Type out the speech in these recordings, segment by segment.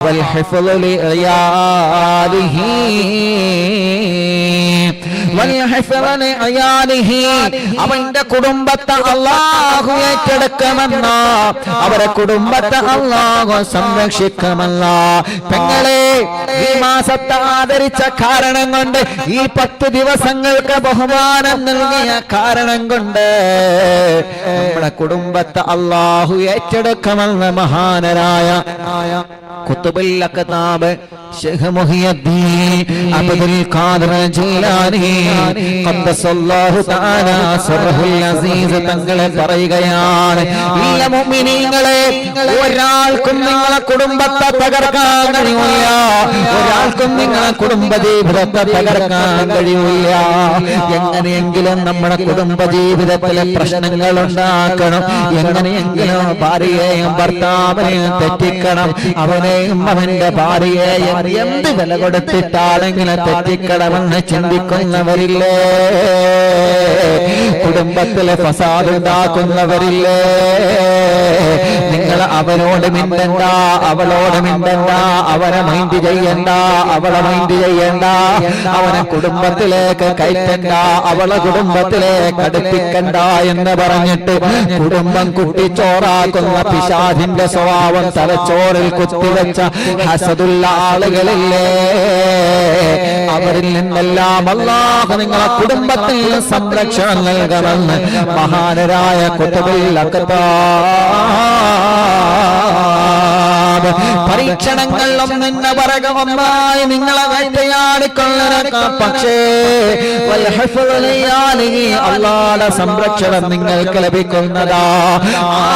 والحفظ لعياله والحفظ لعياله അവന്റെ കുടുംബത്തെ അള്ളാഹു ഏറ്റെടുക്കുമെന്ന അവരെ കുടുംബത്തെ അള്ളാഹു സംരക്ഷിക്കുമല്ല പെങ്ങളെ ഈ മാസത്തെ ആദരിച്ച കാരണം കൊണ്ട് ഈ പത്ത് ദിവസങ്ങൾക്ക് ബഹുമാനം നൽകിയ കാരണം കൊണ്ട് നമ്മുടെ കുടുംബത്തെ അള്ളാഹു ഏറ്റെടുക്കുമെന്ന് മഹാനരായ കുത്തുബുൽ അക്താബ് അബ്ദുൽ ഖാദിർ ജീലാനി ഖദ്ദസല്ലാഹു തആല സർഹുൽ അസീസ് തങ്ങളെ പറയുകയാണ് ഇല്ല മുഅ്മിനീങ്ങളെ ഒരാൾക്കും നിങ്ങളെ കുടുംബത്തെ തകർക്കാൻ കഴിയില്ല ഒരാൾക്കും നിങ്ങളെ കുടുംബ ജീവിതത്തെ തകർക്കാൻ കഴിയില്ല എങ്ങനെയെങ്കിലും നമ്മുടെ കുടുംബ ജീവിതത്തിലെ പ്രശ്നങ്ങൾ ഉണ്ടാക്കണം. എങ്ങനെയെങ്കിലും ഭാര്യയെയും ഭർത്താവിനെയും തെറ്റിക്കണം. അവനെയും അവന്റെ ഭാര്യയെയും എന്ത് വില കൊടുത്തിട്ടാണെങ്കിലും തെറ്റിക്കണമെന്ന് ചിന്തിക്കുന്നവരില്ലേ? കുടുംബത്തിലെ ഫസാദ് ഉണ്ടാക്കുന്നവരില്ലേ? നിങ്ങൾ അവനോട് മിണ്ടണ്ട അവളോട് മിണ്ടണ്ട അവനെ മൈൻഡ് ചെയ്യണ്ട അവളെ മൈൻഡ് ചെയ്യണ്ട അവനെ കുടുംബത്തിലേക്ക് കയറ്റണ്ട അവളെ കുടുംബത്തിലേക്ക് അടുപ്പിക്കണ്ട എന്ന് പറഞ്ഞിട്ട് കുടുംബം കുട്ടിച്ചോറാക്കുന്ന പിശാദിന്റെ സ്വഭാവം തലച്ചോറിൽ കുത്തിവെച്ച ഹസതുള്ള ആളുകളില്ലേ? അവരിൽ നിന്നെല്ലാം അല്ലാതെ നിങ്ങളെ കുടുംബത്തിൽ സംരക്ഷണം നൽകണമെന്ന് മഹാനരായ കുത്തുബിൽ പരീക്ഷണങ്ങളിലും ഒന്നിന്റെ പറക ഒന്നായി നിങ്ങളെ വേട്ടയാടിക്കൊള്ളനേക്കാം പക്ഷേ അള്ളാടെ സംരക്ഷണം നിങ്ങൾക്ക് ലഭിക്കുന്നതാ.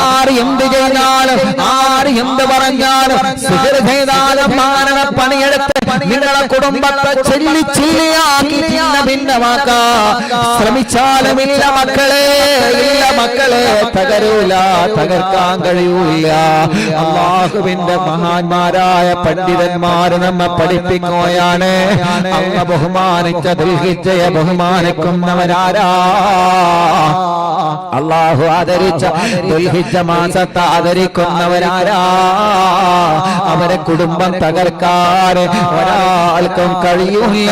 ആര് എന്ത് ചെയ്താലും ആര് എന്ത് പറഞ്ഞാലും സുഹൃത് ചെയ്താലും മാരണ പണിയെടുത്ത് നിങ്ങളെ കുടുംബത്തെ ചൊല്ലി ചില്ലിയാക്കി ഭിന്നമാക്കാ ശ്രമിച്ചാലും ഇല്ല മക്കളെ ഇല്ല മക്കളെ. തകരൂല തകർക്കാൻ കഴിയൂല. അള്ളാഹുവിന്റെ മഹാന്മാരായ പണ്ഡിതന്മാര് നമ്മെ പഠിപ്പിക്കുകയാണ്. അമ്മ ബഹുമാനിച്ച ദുൽഹിജയെ ബഹുമാനിക്കുന്നവരാരാ? അള്ളാഹു ആദരിച്ച ദുൽഹിച്ച മാസത്തെ ആദരിക്കുന്നവരാരാ? അവരെ കുടുംബം തകർക്കാൻ ഒരാൾക്കും കഴിയില്ല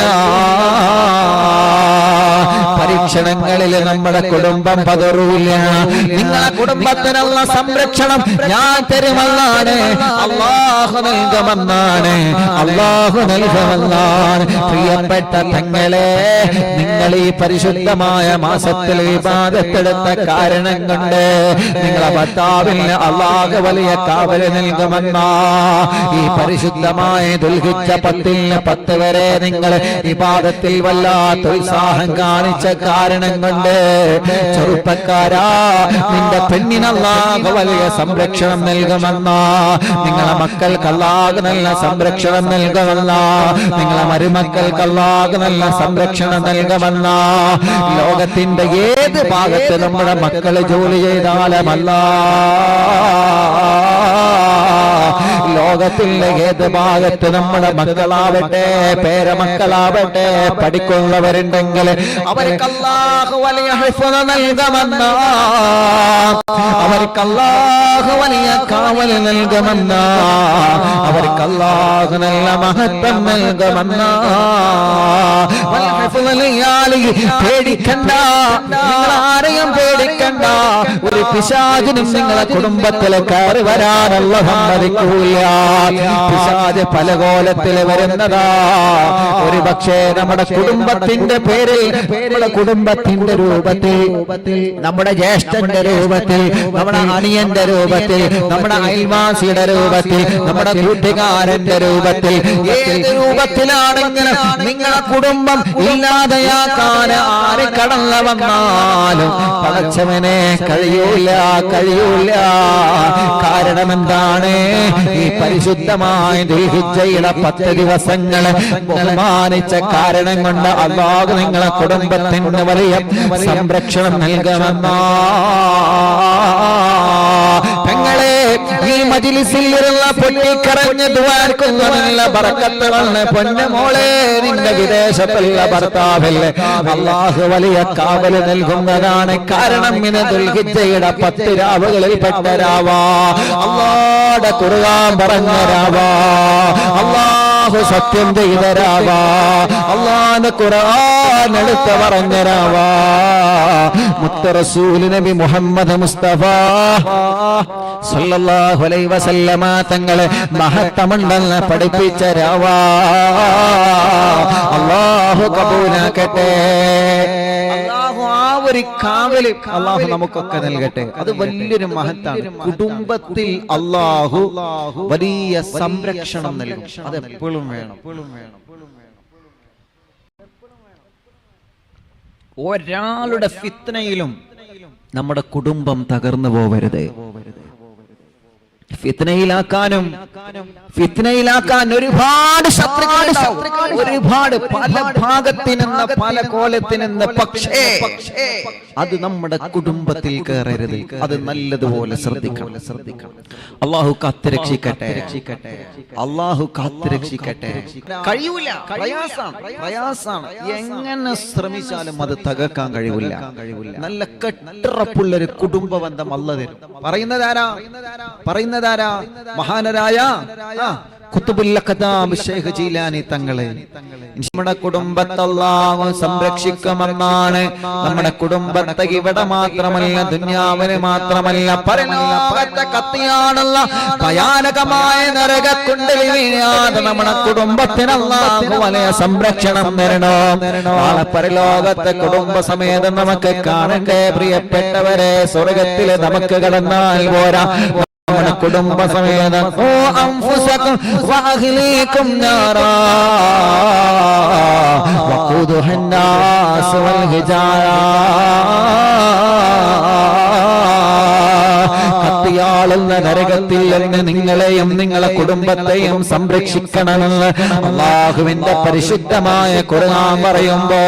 പരീക്ഷണങ്ങളിൽ നമ്മുടെ കുടുംബം പതറൂല. നിങ്ങളെ കുടുംബത്തിനുള്ള സംരക്ഷണം ഞാൻ തരുമെന്നാണ്. അള്ളാഹു നൽകുമെന്നാണ്. അള്ളാഹു നൽകുമെന്നാണ്. പ്രിയപ്പെട്ട തങ്ങളെ നിങ്ങൾ ഈ പരിശുദ്ധമായ മാസത്തിൽ വിവാദത്തെടുത്ത കാരണം കൊണ്ട് നിങ്ങളെ ഭർത്താവിന് അള്ളാഹു വലിയ കാവൽ നൽകുമെന്നാ. ഈ പരിശുദ്ധമായ ദുൽഹിച്ച പത്തിന് പത്ത് വരെ നിങ്ങൾ വിവാദത്തിൽ വല്ലാത്ത ഉത്സാഹം കാണിച്ച കാരണം കൊണ്ട് ചെറുപ്പക്കാരാ നിന്റെ പെണ്ണിനല്ലാതെ വലിയ സംരക്ഷണം നൽകുമെന്ന. നിങ്ങളെ മക്കൾക്ക് അല്ലാഹു നല്ല സംരക്ഷണം നൽകുമെന്ന. നിങ്ങളെ മരുമക്കൾക്ക് അല്ലാഹു നല്ല സംരക്ഷണം നൽകുമെന്ന. ലോകത്തിന്റെ ഏത് ഭാഗത്ത് നമ്മുടെ മക്കൾ ജോലി ചെയ്താലുമല്ല. ലോകത്തിന്റെ ഏത് ഭാഗത്ത് നമ്മുടെ മക്കളാവട്ടെ പേരമക്കളാവട്ടെ പഠിക്കുന്നവരുണ്ടെങ്കിൽ അവർക്ക് അല്ലാഹു വലിയ ഹിഫ്ള് നൽകുമെന്ന അവർക്ക് അല്ലാഹു വലിയ കാവൽ നൽകുമെന്ന അവർക്ക് അല്ലാഹു നല്ല മഹത്വം നൽകുമെന്ന വൽ പേടിക്കണ്ട. നിങ്ങൾ ആരെയും പേടിക്കണ്ട. ഒരു പിശാചിനും നിങ്ങളെ കുടുംബത്തിൽ കയറി വരാനുള്ള സമ്മതിക്കൂല പിശാജ് പല കോലത്തിൽ വരുന്നതാ. ഒരു പക്ഷേ നമ്മുടെ കുടുംബത്തിന്റെ പേരിൽ നമ്മുടെ കുടുംബത്തിന്റെ രൂപത്തിൽ നമ്മുടെ ജ്യേഷ്ഠന്റെ രൂപത്തിൽ നമ്മുടെ അണിയന്റെ രൂപത്തിൽ നമ്മുടെ അയൽവാസിയുടെ രൂപത്തിൽ നമ്മുടെ കൂട്ടുകാരന്റെ രൂപത്തിൽ ഏത് രൂപത്തിലാണെങ്കിലും നിങ്ങളുടെ കുടുംബം ഇല്ലാതെയാക്കാൻ ആര് കടന്നു വന്നാലും പടച്ചവനെ കഴിയൂല കഴിയൂല. കാരണം എന്താണ് ഈ പരിശുദ്ധമായ ദുൽഹിജയുടെ പത്ത് ദിവസങ്ങൾ ബഹുമാനിച്ച കാരണം കൊണ്ട് അള്ളാഹു നിങ്ങളെ കുടുംബത്തിന് വലിയ സംരക്ഷണം നൽകണമെന്നാ മജിലിസിൽ ഇരുന്ന പൊട്ടിക്കറഞ്ഞ് ദ്വാർക്കുന്ന നല്ല ബറക്കത്തുകളെ പൊന്നുമോളെ നിന്റെ വിദേശത്തുള്ള ഭർത്താവല്ലേ അള്ളാഹു വലിയ കാവൽ നൽകുന്നതാണ്. കാരണം ഇന്ന് ദുൽഹിജയുടെ പത്ത് രാവുകളിൽ പെട്ട രാവാ. അള്ളാടെ കുറുകാൻ പറഞ്ഞ രാവാ. അള്ളാഹു സത്യം ചെയ്ത രാവാ. അള്ളാന്റെ ഖുർആൻ എടുത്ത് പറഞ്ഞ രാവാ. മുത്ത റസൂൽ നബി മുഹമ്മദ് മുസ്തഫ. സല്ലല്ലാഹു അലൈഹി വസല്ലമ തങ്ങളെ മഹത്തമുണ്ടെന്ന് പഠിപ്പിച്ച രാവാ. അള്ളാഹു കബൂലാക്കട്ടെ. അള്ളാഹു ആ ഒരു കാവൽ അള്ളാഹു നമുക്കൊക്കെ നൽകട്ടെ. അത് വലിയൊരു മഹത്താണ്. കുടുംബത്തിൽ അള്ളാഹു വലിയ സംരക്ഷണം നൽകും. അത് എപ്പോഴും വേണം. ഒരാളുടെ ഫിത്നയിലും നമ്മുടെ കുടുംബം തകർന്നു പോവരുത്. ഫിത്നയിലാക്കാനും ഫിത്നയിലാക്കാൻ ഒരുപാട് ശത്രുക്കൾ ഒരുപാട് പല ഭാഗത്തിനെന്ന നിന്ന് പല കോലത്തിനെന്ന. നിന്ന് പക്ഷേ അത് നമ്മുടെ കുടുംബത്തിൽ കയറരുത്. അത് നല്ലതുപോലെ ശ്രദ്ധിക്കണം. ശ്രദ്ധിക്കണം അള്ളാഹു കാത്തുരക്ഷിക്കട്ടെ രക്ഷിക്കട്ടെ. അള്ളാഹു കാത്തുരക്ഷിക്കട്ടെ കഴിയൂല. പ്രയാസാണ്. എങ്ങനെ ശ്രമിച്ചാലും അത് തകർക്കാൻ കഴിയില്ല നല്ല കെട്ടുറപ്പുള്ള ഒരു കുടുംബ ബന്ധം അല്ല തരും പറയുന്നതാരാ? പറയുന്നതാരാ? മഹാനരായ? ജീലാനി തങ്ങളെ. നമ്മുടെ കുടുംബത്തെ അല്ലാഹു സംരക്ഷിക്കുമെന്നാണ് നമ്മുടെ കുടുംബത്തെ ഇവിടെ മാത്രമല്ല ദുന്യാവിന് മാത്രമല്ല പരലോകത്തെ കത്തിയാണുള്ള ഭയാനകമായ നരകക്കുണ്ടിൽ വീഴാതെ നമ്മുടെ കുടുംബത്തിന് അല്ലാഹു വലിയ സംരക്ഷണം തരണോ. നാളെ പരലോകത്തെ കുടുംബ സമേതം നമുക്ക് കാണണ്ടേ പ്രിയപ്പെട്ടവരെ. സ്വർഗത്തിൽ നമുക്ക് കടന്നാൽ പോരാ. കുടുംബസമേതം. ഓ അംഫുസക്കും വാഹിലേക്കും ഞാറാ വഖൂദുഹന്നാസ് വൽ ഹിജാരാ. കത്തിയാളുന്ന നരകത്തിൽ നിന്ന് നിങ്ങളെയും നിങ്ങളെ കുടുംബത്തെയും സംരക്ഷിക്കണമെന്ന് അള്ളാഹുവിന്റെ പരിശുദ്ധമായ കുറുനാം പറയുമ്പോ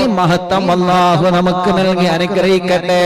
ഈ മഹത്വം അള്ളാഹു നമുക്ക് നൽകി അനുഗ്രഹിക്കട്ടെ.